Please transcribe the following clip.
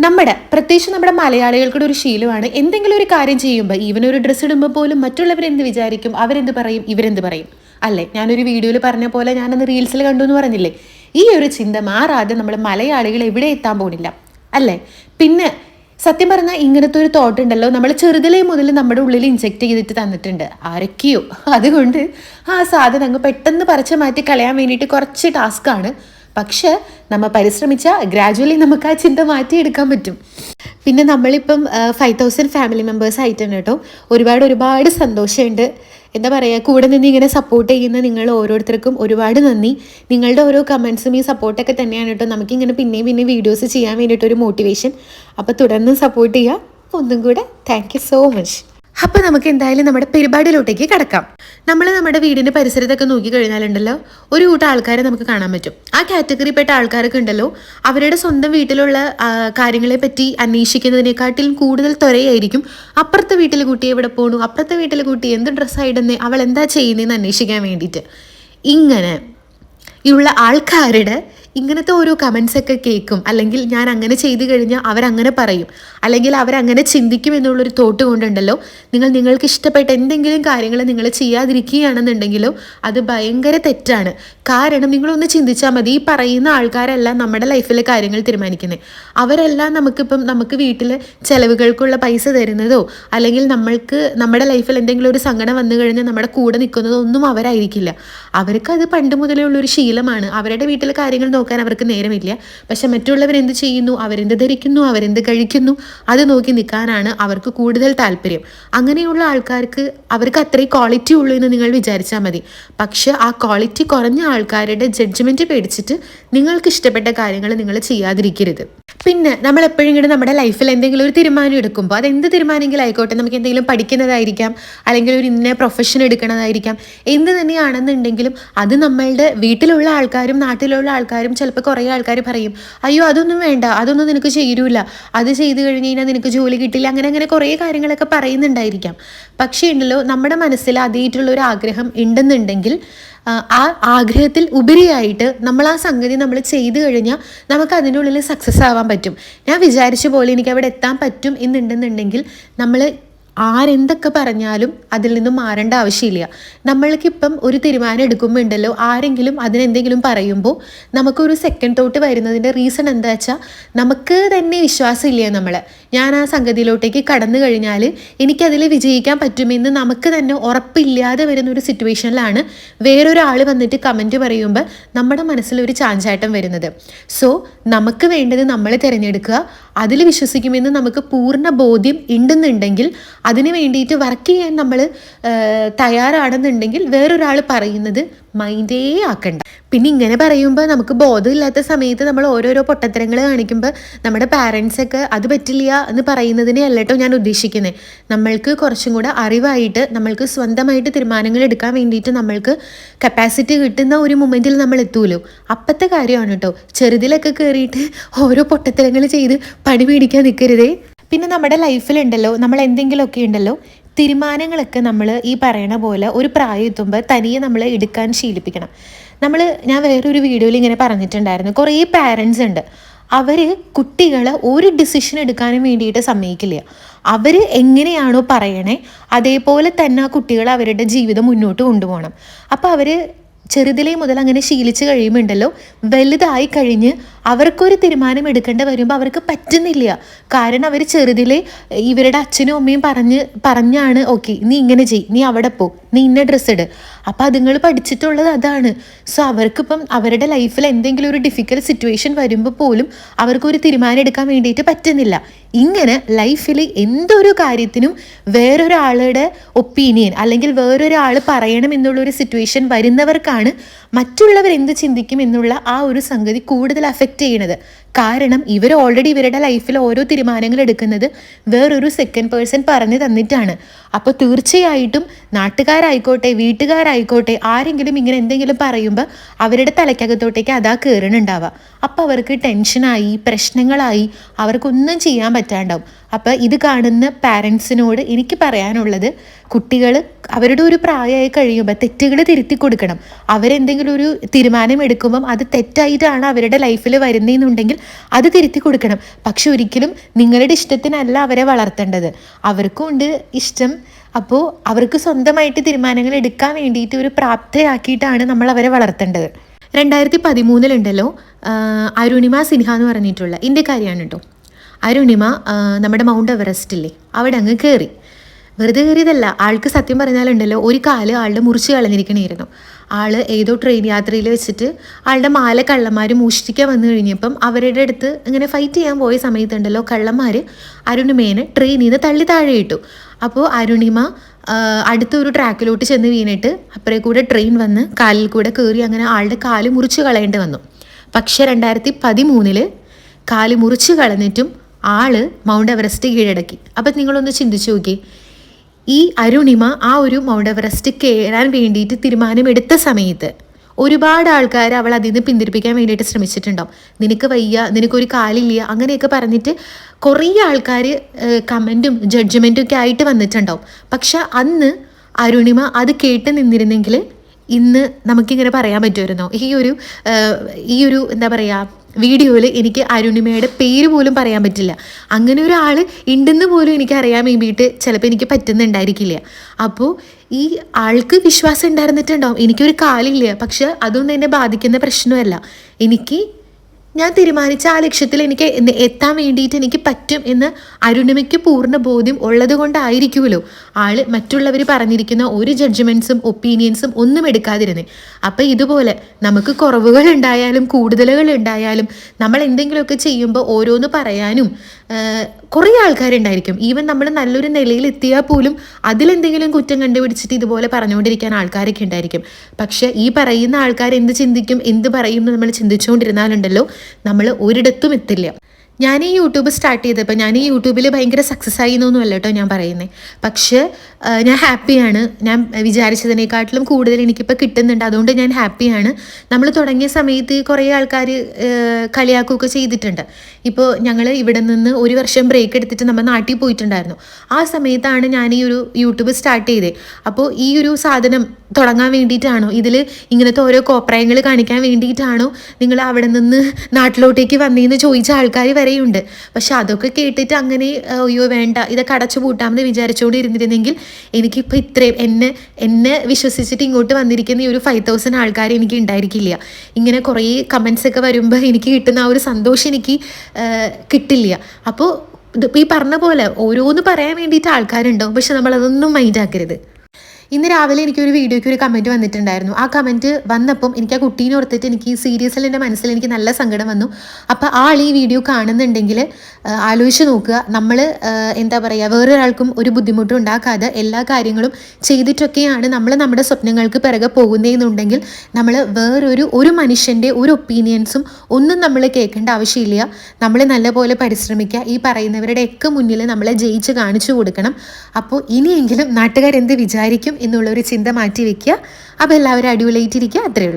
നമ്മുടെ പ്രത്യേകിച്ച് നമ്മുടെ മലയാളികൾക്കുടെ ഒരു ശീലമാണ് എന്തെങ്കിലും ഒരു കാര്യം ചെയ്യുമ്പോൾ ഈവൻ ഒരു ഡ്രസ്സ് ഇടുമ്പോൾ പോലും മറ്റുള്ളവർ എന്ത് വിചാരിക്കും അവരെന്ത് പറയും ഇവരെന്ത് പറയും. അല്ലേ? ഞാനൊരു വീഡിയോയിൽ പറഞ്ഞ പോലെ ഞാനന്ന് റീൽസിൽ കണ്ടു എന്ന് പറഞ്ഞില്ലേ? ഈ ഒരു ചിന്ത മാറാതെ നമ്മൾ മലയാളികൾ എവിടെ എത്താൻ പോകുന്നില്ല. അല്ലേ? പിന്നെ സത്യം പറഞ്ഞാൽ ഇങ്ങനത്തെ ഒരു തോട്ട് ഉണ്ടല്ലോ. നമ്മൾ ചെറുതിലേ മുതൽ നമ്മുടെ ഉള്ളിൽ ഇൻജെക്ട് ചെയ്തിട്ട് തന്നിട്ടുണ്ട്. ആരൊക്കെയോ. അതുകൊണ്ട് ആ സാധനം അങ്ങ് പെട്ടെന്ന് പറിച്ചു മാറ്റി കളയാൻ വേണ്ടിയിട്ട് കുറച്ച് ടാസ്ക്കാണ് പക്ഷെ നമ്മൾ പരിശ്രമിച്ചാൽ ഗ്രാജുവലി നമുക്ക് ആ ചിന്ത മാറ്റിയെടുക്കാൻ പറ്റും. പിന്നെ നമ്മളിപ്പം ഫൈവ് തൗസൻഡ് ഫാമിലി മെമ്പേഴ്സ് ആയിട്ടുണ്ട് കേട്ടോ. ഒരുപാട് ഒരുപാട് സന്തോഷമുണ്ട്. എന്താ പറയുക കൂടെ നിന്ന് ഇങ്ങനെ സപ്പോർട്ട് ചെയ്യുന്ന നിങ്ങൾ ഓരോരുത്തർക്കും ഒരുപാട് നന്ദി. നിങ്ങളുടെ ഓരോ കമൻസും ഈ സപ്പോർട്ടൊക്കെ തന്നെയാണ് കേട്ടോ. നമുക്കിങ്ങനെ പിന്നെയും പിന്നെ വീഡിയോസ് ചെയ്യാൻ വേണ്ടിയിട്ടൊരു മോട്ടിവേഷൻ അപ്പോൾ തുടർന്ന് സപ്പോർട്ട് ചെയ്യുക. ഒന്നും കൂടെ താങ്ക് സോ മച്ച് അപ്പോൾ നമുക്ക് എന്തായാലും നമ്മുടെ പരിപാടിയിലോട്ടേക്ക് കിടക്കാം. നമ്മൾ നമ്മുടെ വീടിന്റെ പരിസരത്തൊക്കെ നോക്കി കഴിഞ്ഞാലുണ്ടല്ലോ ഒരു കൂട്ടം ആൾക്കാരെ നമുക്ക് കാണാൻ പറ്റും. ആ കാറ്റഗറിപ്പെട്ട ആൾക്കാരൊക്കെ ഉണ്ടല്ലോ അവരുടെ സ്വന്തം വീട്ടിലുള്ള കാര്യങ്ങളെ പറ്റി അന്വേഷിക്കുന്നതിനെക്കാട്ടിലും കൂടുതൽ ത്വരയായിരിക്കും അപ്പുറത്തെ വീട്ടിലെ കുട്ടി എവിടെ പോണു അപ്പുറത്തെ വീട്ടിലെ കുട്ടി എന്ത് ഡ്രസ്സായിടുന്നേ അവൾ എന്താ ചെയ്യുന്നതെന്ന് അന്വേഷിക്കാൻ വേണ്ടിയിട്ട്. ഇങ്ങനെ ഉള്ള ആൾക്കാരുടെ ഇങ്ങനത്തെ ഓരോ കമൻസ് ഒക്കെ കേൾക്കും. അല്ലെങ്കിൽ ഞാൻ അങ്ങനെ ചെയ്തു കഴിഞ്ഞാൽ അവരങ്ങനെ പറയും. അല്ലെങ്കിൽ അവരങ്ങനെ ചിന്തിക്കും എന്നുള്ളൊരു തോട്ട് കൊണ്ടുണ്ടല്ലോ. നിങ്ങൾ നിങ്ങൾക്ക് ഇഷ്ടപ്പെട്ട എന്തെങ്കിലും കാര്യങ്ങൾ നിങ്ങൾ ചെയ്യാതിരിക്കുകയാണെന്നുണ്ടെങ്കിലോ അത് ഭയങ്കര തെറ്റാണ്. കാരണം നിങ്ങളൊന്ന് ചിന്തിച്ചാൽ മതി ഈ പറയുന്ന ആൾക്കാരെല്ലാം നമ്മുടെ ലൈഫിലെ കാര്യങ്ങൾ തീരുമാനിക്കുന്നത് അവരെല്ലാം നമുക്കിപ്പം നമുക്ക് വീട്ടിൽ ചിലവുകൾക്കുള്ള പൈസ തരുന്നതോ അല്ലെങ്കിൽ നമ്മൾക്ക് നമ്മുടെ ലൈഫിൽ എന്തെങ്കിലും ഒരു സങ്കടം വന്നു കഴിഞ്ഞാൽ നമ്മുടെ കൂടെ നിൽക്കുന്നതോ ഒന്നും അവരായിരിക്കില്ല. അവർക്ക് അത് പണ്ട് മുതലേ ഉള്ളൊരു ശീലമാണ്. അവരുടെ വീട്ടിലെ കാര്യങ്ങൾ നോക്കാൻ അവർക്ക് നേരമില്ല. പക്ഷെ മറ്റുള്ളവർ എന്ത് ചെയ്യുന്നു? അവരെന്ത് ധരിക്കുന്നു? അവരെന്ത് കഴിക്കുന്നു? അത് നോക്കി നിൽക്കാനാണ് അവർക്ക് കൂടുതൽ താല്പര്യം. അങ്ങനെയുള്ള ആൾക്കാർക്ക് അവർക്ക് അത്രയും ക്വാളിറ്റി ഉള്ളൂ എന്ന് നിങ്ങൾ വിചാരിച്ചാൽ മതി. പക്ഷെ ആ ക്വാളിറ്റി കുറഞ്ഞ ആൾക്കാരുടെ ജഡ്ജ്മെന്റ് പേടിച്ചിട്ട് നിങ്ങൾക്ക് ഇഷ്ടപ്പെട്ട കാര്യങ്ങൾ നിങ്ങൾ ചെയ്യാതിരിക്കരുത്. പിന്നെ നമ്മൾ എപ്പോഴും നമ്മുടെ ലൈഫിൽ എന്തെങ്കിലും ഒരു തീരുമാനം എടുക്കുമ്പോൾ അത് എന്ത് തീരുമാനമെങ്കിലും ആയിക്കോട്ടെ. നമുക്ക് എന്തെങ്കിലും പഠിക്കുന്നതായിരിക്കാം. അല്ലെങ്കിൽ ഒരു ഇന്ന പ്രൊഫഷൻ എടുക്കുന്നതായിരിക്കാം എന്ത് തന്നെയാണെന്നുണ്ടെങ്കിലും അത് നമ്മളുടെ വീട്ടിലുള്ള ആൾക്കാരും നാട്ടിലുള്ള ആൾക്കാരും ചിലപ്പോൾ കുറേ ആൾക്കാർ പറയും അയ്യോ അതൊന്നും വേണ്ട അതൊന്നും നിനക്ക് ചേരൂല. അത് ചെയ്തു കഴിഞ്ഞ് കഴിഞ്ഞാൽ നിനക്ക് ജോലി കിട്ടില്ല. അങ്ങനെ അങ്ങനെ കുറേ കാര്യങ്ങളൊക്കെ പറയുന്നുണ്ടായിരിക്കാം. പക്ഷേ ഉണ്ടല്ലോ നമ്മുടെ മനസ്സിൽ അതേറ്റുള്ള ഒരു ആഗ്രഹം ഉണ്ടെന്നുണ്ടെങ്കിൽ ആ, ആഗ്രഹത്തിൽ ഉപരിയായിട്ട് നമ്മൾ ആ സംഗതി നമ്മൾ ചെയ്തു കഴിഞ്ഞാൽ നമുക്ക് അതിനുള്ളിൽ സക്സസ് ആവാൻ പറ്റും. ഞാൻ വിചാരിച്ച പോലെ എനിക്ക് അവിടെ എത്താൻ പറ്റും എന്നുണ്ടെന്നുണ്ടെങ്കിൽ നമ്മൾ ആരെന്തൊക്കെ പറഞ്ഞാലും അതിൽ നിന്ന് മാറേണ്ട ആവശ്യമില്ല. നമ്മൾക്കിപ്പം ഒരു തീരുമാനം എടുക്കുമ്പോൾ ഉണ്ടല്ലോ ആരെങ്കിലും അതിനെന്തെങ്കിലും പറയുമ്പോൾ നമുക്കൊരു സെക്കൻഡ് തോട്ട് വരുന്നതിന്റെ റീസൺ എന്താ വെച്ചാൽ നമുക്ക് തന്നെ വിശ്വാസമില്ല നമ്മൾ ഞാൻ ആ സംഗതിയിലോട്ടേക്ക് കടന്നു കഴിഞ്ഞാൽ എനിക്കതിൽ വിജയിക്കാൻ പറ്റുമെന്ന് നമുക്ക് തന്നെ ഉറപ്പില്ലാതെ വരുന്ന ഒരു സിറ്റുവേഷനിലാണ് വേറൊരാൾ വന്നിട്ട് കമന്റ് പറയുമ്പോൾ നമ്മുടെ മനസ്സിലൊരു ചാഞ്ചാട്ടം വരുന്നത്. സോ നമുക്ക് വേണ്ടത് നമ്മൾ തിരഞ്ഞെടുക്കുക അതിൽ വിശ്വസിക്കുമെന്ന് നമുക്ക് പൂർണ ബോധ്യം ഉണ്ടെന്നുണ്ടെങ്കിൽ അതിന് വേണ്ടിയിട്ട് വർക്ക് ചെയ്യാൻ നമ്മൾ തയ്യാറാണെന്നുണ്ടെങ്കിൽ വേറൊരാൾ പറയുന്നത് മൈൻഡേ ആക്കണ്ട. പിന്നെ ഇങ്ങനെ പറയുമ്പോൾ നമുക്ക് ബോധമില്ലാത്ത സമയത്ത് നമ്മൾ ഓരോരോ പൊട്ടത്തരങ്ങൾ കാണിക്കുമ്പോൾ നമ്മുടെ പാരൻസൊക്കെ അത് പറ്റില്ല എന്ന് പറയുന്നതിനെ അല്ലട്ടോ ഞാൻ ഉദ്ദേശിക്കുന്നത് നമ്മൾക്ക് കുറച്ചും കൂടെ അറിവായിട്ട് നമ്മൾക്ക് സ്വന്തമായിട്ട് തീരുമാനങ്ങൾ എടുക്കാൻ വേണ്ടിയിട്ട് നമ്മൾക്ക് കപ്പാസിറ്റി കിട്ടുന്ന ഒരു മൊമെന്റിൽ നമ്മൾ എത്തൂലോ. അപ്പോഴത്തെ കാര്യമാണ് കേട്ടോ ചെറുതിലൊക്കെ കയറിയിട്ട് ഓരോ പൊട്ടത്തരങ്ങൾ ചെയ്ത് പണി മേടിക്കാൻ നിൽക്കരുതേ പിന്നെ നമ്മുടെ ലൈഫിലുണ്ടല്ലോ നമ്മൾ എന്തെങ്കിലുമൊക്കെ ഉണ്ടല്ലോ. തീരുമാനങ്ങളൊക്കെ നമ്മൾ ഈ പറയണ പോലെ ഒരു പ്രായം എത്തുമ്പോൾ തനിയെ നമ്മൾ എടുക്കാൻ ശീലിപ്പിക്കണം. നമ്മൾ ഞാൻ വേറൊരു വീഡിയോയിൽ ഇങ്ങനെ പറഞ്ഞിട്ടുണ്ടായിരുന്നു. കുറേ പാരൻസ് ഉണ്ട്. അവർ കുട്ടികളെ ഒരു ഡിസിഷൻ എടുക്കാനും വേണ്ടിയിട്ട് സമ്മതിക്കില്ല. അവർ എങ്ങനെയാണോ പറയണേ അതേപോലെ തന്നെ ആ കുട്ടികൾ അവരുടെ ജീവിതം മുന്നോട്ട് കൊണ്ടുപോകണം. അപ്പോൾ അവർ ചെറുതിലേ മുതൽ അങ്ങനെ ശീലിച്ച് കഴിയുമ്പോണ്ടല്ലോ വലുതായി കഴിഞ്ഞ് അവർക്കൊരു തീരുമാനം എടുക്കേണ്ട വരുമ്പോൾ അവർക്ക് പറ്റുന്നില്ല. കാരണം അവർ ചെറുതിലെ ഇവരുടെ അച്ഛനും അമ്മയും പറഞ്ഞ് പറഞ്ഞാണ് ഓക്കെ നീ ഇങ്ങനെ ചെയ് നീ അവിടെ പോ നീ ഇന്ന ഡ്രസ്സ് ഇട്. അപ്പോൾ അതുങ്ങൾ പഠിച്ചിട്ടുള്ളത് അതാണ്. സോ അവർക്കിപ്പം അവരുടെ ലൈഫിൽ എന്തെങ്കിലും ഒരു ഡിഫിക്കൽ സിറ്റുവേഷൻ വരുമ്പോൾ പോലും അവർക്കൊരു തീരുമാനം എടുക്കാൻ വേണ്ടിയിട്ട് പറ്റുന്നില്ല. ഇങ്ങനെ ലൈഫിൽ എന്തൊരു കാര്യത്തിനും വേറൊരാളുടെ ഒപ്പീനിയൻ അല്ലെങ്കിൽ വേറൊരാൾ പറയണം എന്നുള്ളൊരു സിറ്റുവേഷൻ വരുന്നവർക്കാണ് മറ്റുള്ളവർ എന്ത് ചിന്തിക്കും എന്നുള്ള ആ ഒരു സംഗതി കൂടുതൽ അഫക്റ്റ് ചെയ്യണത്. കാരണം ഇവർ ഓൾറെഡി ഇവരുടെ ലൈഫിൽ ഓരോ തീരുമാനങ്ങൾ എടുക്കുന്നത് വേറൊരു സെക്കൻഡ് പേഴ്സൺ പറഞ്ഞു തന്നിട്ടാണ്. അപ്പോൾ തീർച്ചയായിട്ടും നാട്ടുകാരായിക്കോട്ടെ വീട്ടുകാരായിക്കോട്ടെ ആരെങ്കിലും ഇങ്ങനെ എന്തെങ്കിലും പറയുമ്പോൾ അവരുടെ തലയ്ക്കകത്തോട്ടേക്ക് അതാ കയറണുണ്ടാവുക അപ്പോൾ അവർക്ക് ടെൻഷനായി പ്രശ്നങ്ങളായി അവർക്കൊന്നും ചെയ്യാൻ പറ്റാണ്ടാവും. അപ്പോൾ ഇത് കാണുന്ന പാരൻസിനോട് എനിക്ക് പറയാനുള്ളത് കുട്ടികൾ അവരുടെ ഒരു പ്രായമായി കഴിയുമ്പോൾ തെറ്റുകൾ തിരുത്തി കൊടുക്കണം. അവരെന്തെങ്കിലും ഒരു തീരുമാനം എടുക്കുമ്പം അത് തെറ്റായിട്ടാണ് അവരുടെ ലൈഫിൽ വരുന്നതെന്നുണ്ടെങ്കിൽ അത് തിരുത്തി കൊടുക്കണം. പക്ഷെ ഒരിക്കലും നിങ്ങളുടെ ഇഷ്ടത്തിനല്ല അവരെ വളർത്തേണ്ടത്. അവർക്കും ഉണ്ട് ഇഷ്ടം അപ്പോൾ അവർക്ക് സ്വന്തമായിട്ട് തീരുമാനങ്ങൾ എടുക്കാൻ വേണ്ടിയിട്ട് ഒരു പ്രാപ്തയാക്കിയിട്ടാണ് നമ്മൾ അവരെ വളർത്തേണ്ടത്. രണ്ടായിരത്തി പതിമൂന്നിലുണ്ടല്ലോ അരുണിമ സിൻഹ എന്ന് പറഞ്ഞിട്ടുള്ള ഇന്ത്യക്കാരിയാണ് കേട്ടോ. അരുണിമ നമ്മുടെ മൗണ്ട് എവറസ്റ്റില്ലേ അവിടെ അങ്ങ് കയറി. വെറുതെ കയറിയതല്ല ആൾക്ക് സത്യം പറഞ്ഞാലുണ്ടല്ലോ ഒരു കാൽ ആളുടെ മുറിച്ച് കളഞ്ഞിരിക്കണമായിരുന്നു ആൾ ഏതോ ട്രെയിൻ യാത്രയിൽ വെച്ചിട്ട് ആളുടെ മാല കള്ളന്മാർ മോഷ്ടിക്കാൻ വന്നു കഴിഞ്ഞപ്പം അവരുടെ അടുത്ത് ഇങ്ങനെ ഫൈറ്റ് ചെയ്യാൻ പോയ സമയത്തുണ്ടല്ലോ കള്ളന്മാർ അരുണിമേനെ ട്രെയിനിൽ നിന്ന് തള്ളി താഴെ ഇട്ടു അപ്പോൾ അരുണിമ അടുത്തൊരു ട്രാക്കിലോട്ട് ചെന്ന് വീണിട്ട് അപ്പുറേ കൂടെ ട്രെയിൻ വന്ന് കാലിൽ കൂടെ കയറി അങ്ങനെ ആളുടെ കാൽ മുറിച്ച് കളയേണ്ടി വന്നു. പക്ഷെ രണ്ടായിരത്തി പതിമൂന്നിൽ കാൽ മുറിച്ച് കളഞ്ഞിട്ടും ആൾ മൗണ്ട് എവറസ്റ്റ് കീഴടക്കി. അപ്പം നിങ്ങളൊന്ന് ചിന്തിച്ചു നോക്കി ഈ അരുണിമ ആ ഒരു മൗണ്ട് എവറസ്റ്റ് കയറാൻ വേണ്ടിയിട്ട് തീരുമാനമെടുത്ത സമയത്ത് ഒരുപാട് ആൾക്കാർ അവൾ അതിൽ നിന്ന് പിന്തിരിപ്പിക്കാൻ വേണ്ടിയിട്ട് ശ്രമിച്ചിട്ടുണ്ടാവും. നിനക്ക് വയ്യ നിനക്കൊരു കാലില്ല അങ്ങനെയൊക്കെ പറഞ്ഞിട്ട് കുറേ ആൾക്കാർ കമന്റും ജഡ്ജ്മെന്റും ഒക്കെ ആയിട്ട് വന്നിട്ടുണ്ടാവും. പക്ഷെ അന്ന് അരുണിമ അത് കേട്ട് നിന്നിരുന്നെങ്കിൽ ഇന്ന് നമുക്കിങ്ങനെ പറയാൻ പറ്റുമായിരുന്നോ. ഈ ഒരു ഈ ഒരു എന്താ പറയുക വീഡിയോയിൽ എനിക്ക് അരുണിമയുടെ പേര് പോലും പറയാൻ പറ്റില്ല. അങ്ങനെ ഒരാൾ ഉണ്ടെന്ന് പോലും എനിക്ക് അറിയാൻ വേണ്ടിയിട്ട് ചിലപ്പോൾ എനിക്ക് പറ്റുന്നുണ്ടായിരിക്കില്ല. അപ്പോൾ ഈ ആൾക്ക് വിശ്വാസം ഉണ്ടായിരുന്നിട്ടുണ്ടാവും. എനിക്കൊരു കാലില്ല. പക്ഷെ അതൊന്നും എന്നെ ബാധിക്കുന്ന പ്രശ്നമല്ല. എനിക്ക് ഞാൻ തീരുമാനിച്ച ആ ലക്ഷ്യത്തിൽ എനിക്ക് എത്താൻ വേണ്ടിയിട്ട് എനിക്ക് പറ്റും എന്ന് അരുണിമയ്ക്ക് പൂർണ ബോധ്യം ഉള്ളത് കൊണ്ടായിരിക്കുമല്ലോ ആൾ മറ്റുള്ളവർ പറഞ്ഞിരിക്കുന്ന ഒരു ജഡ്ജ്മെന്റ്സും ഒപ്പീനിയൻസും ഒന്നും എടുക്കാതിരുന്നേ. അപ്പം ഇതുപോലെ നമുക്ക് കുറവുകൾ ഉണ്ടായാലും കൂടുതലുകൾ ഉണ്ടായാലും നമ്മൾ എന്തെങ്കിലുമൊക്കെ ചെയ്യുമ്പോൾ ഓരോന്ന് പറയാനും കുറേ ആൾക്കാരുണ്ടായിരിക്കും. ഈവൻ നമ്മൾ നല്ലൊരു നിലയിൽ എത്തിയാൽ പോലും അതിലെന്തെങ്കിലും കുറ്റം കണ്ടുപിടിച്ചിട്ട് ഇതുപോലെ പറഞ്ഞുകൊണ്ടിരിക്കാൻ ആൾക്കാരൊക്കെ ഉണ്ടായിരിക്കും. പക്ഷെ ഈ പറയുന്ന ആൾക്കാർ എന്ത് ചിന്തിക്കും എന്ത് പറയും നമ്മൾ ചിന്തിച്ചുകൊണ്ടിരുന്നാലുണ്ടല്ലോ നമ്മൾ ഒരിടത്തും എത്തില്ല. ഞാൻ ഈ യൂട്യൂബ് സ്റ്റാർട്ട് ചെയ്തപ്പോൾ ഞാൻ ഈ യൂട്യൂബിൽ ഭയങ്കര സക്സസ് ആയി എന്നൊന്നുമല്ല കേട്ടോ ഞാൻ പറയുന്നത് പക്ഷേ ഞാൻ ഹാപ്പിയാണ്. ഞാൻ വിചാരിച്ചതിനേക്കാട്ടിലും കൂടുതൽ എനിക്കിപ്പോൾ കിട്ടുന്നുണ്ട്. അതുകൊണ്ട് ഞാൻ ഹാപ്പിയാണ്. നമ്മൾ തുടങ്ങിയ സമയത്ത് കുറേ ആൾക്കാർ കളിയാക്കുകയൊക്കെ ചെയ്തിട്ടുണ്ട്. ഇപ്പോൾ ഞങ്ങൾ ഇവിടെ നിന്ന് ഒരു വർഷം ബ്രേക്ക് എടുത്തിട്ട് നമ്മൾ നാട്ടിൽ പോയിട്ടുണ്ടായിരുന്നു. ആ സമയത്താണ് ഞാൻ ഈ ഒരു യൂട്യൂബ് സ്റ്റാർട്ട് ചെയ്തത് അപ്പോൾ ഈ ഒരു സാധനം തുടങ്ങാൻ വേണ്ടിയിട്ടാണോ? ഇതിൽ ഇങ്ങനത്തെ ഓരോ കോപ്രായങ്ങൾ കാണിക്കാൻ വേണ്ടിയിട്ടാണോ നിങ്ങൾ അവിടെ നിന്ന് നാട്ടിലോട്ടേക്ക് വന്നതെന്ന് ചോദിച്ച ആൾക്കാർ വരെയുണ്ട്. പക്ഷെ അതൊക്കെ കേട്ടിട്ട് അങ്ങനെ അയ്യോ വേണ്ട ഇതൊക്കെ അടച്ചു പൂട്ടാമെന്ന് വിചാരിച്ചുകൊണ്ട് ഇരുന്നിരുന്നെങ്കിൽ എനിക്കിപ്പോൾ ഇത്രയും എന്നെ എന്നെ വിശ്വസിച്ചിട്ട് ഇങ്ങോട്ട് വന്നിരിക്കുന്ന ഈ ഒരു ഫൈവ് തൗസൻഡ് ആൾക്കാർ എനിക്ക് ഉണ്ടായിരിക്കില്ല ഇങ്ങനെ കുറേ കമൻസ് ഒക്കെ വരുമ്പോൾ എനിക്ക് കിട്ടുന്ന ആ ഒരു സന്തോഷം എനിക്ക് കിട്ടില്ല. അപ്പോൾ ഈ പറഞ്ഞ പോലെ ഓരോന്ന് പറയാൻ വേണ്ടിയിട്ട് ആൾക്കാരുണ്ടാവും. പക്ഷെ നമ്മളതൊന്നും മൈൻഡാക്കരുത് ഇന്ന് രാവിലെ എനിക്കൊരു വീഡിയോയ്ക്ക് ഒരു കമന്റ് വന്നിട്ടുണ്ടായിരുന്നു. ആ കമന്റ് വന്നപ്പം എനിക്ക് ആ കുട്ടീനെ ഓർത്തിട്ട് എനിക്ക് സീരിയസിൽ എന്റെ മനസ്സിൽ എനിക്ക് നല്ല സങ്കടം വന്നു. അപ്പോൾ ആൾ ഈ വീഡിയോ കാണുന്നുണ്ടെങ്കിൽ ആലോചിച്ച് നോക്കുക. നമ്മൾ എന്താ പറയുക വേറൊരാൾക്കും ഒരു ബുദ്ധിമുട്ടും ഉണ്ടാക്കാതെ എല്ലാ കാര്യങ്ങളും ചെയ്തിട്ടൊക്കെയാണ് നമ്മൾ നമ്മുടെ സ്വപ്നങ്ങൾക്ക് പിറകെ പോകുന്നതെന്നുണ്ടെങ്കിൽ നമ്മൾ വേറൊരു ഒരു മനുഷ്യന്റെ ഒരു ഒപ്പീനിയൻസും ഒന്നും നമ്മൾ കേൾക്കേണ്ട ആവശ്യമില്ല. നമ്മൾ നല്ലപോലെ പരിശ്രമിക്കുക. ഈ പറയുന്നവരുടെയൊക്കെ മുന്നിൽ നമ്മളെ ജയിച്ച് കാണിച്ചു കൊടുക്കണം. അപ്പോൾ ഇനിയെങ്കിലും നാട്ടുകാരെന്ത് വിചാരിക്കും എന്നുള്ളൊരു ചിന്ത മാറ്റി വെക്കുക അപ്പോൾ എല്ലാവരും അടിപൊളിയായിട്ടിരിക്കുക. അത്രയേ ഉള്ളൂ.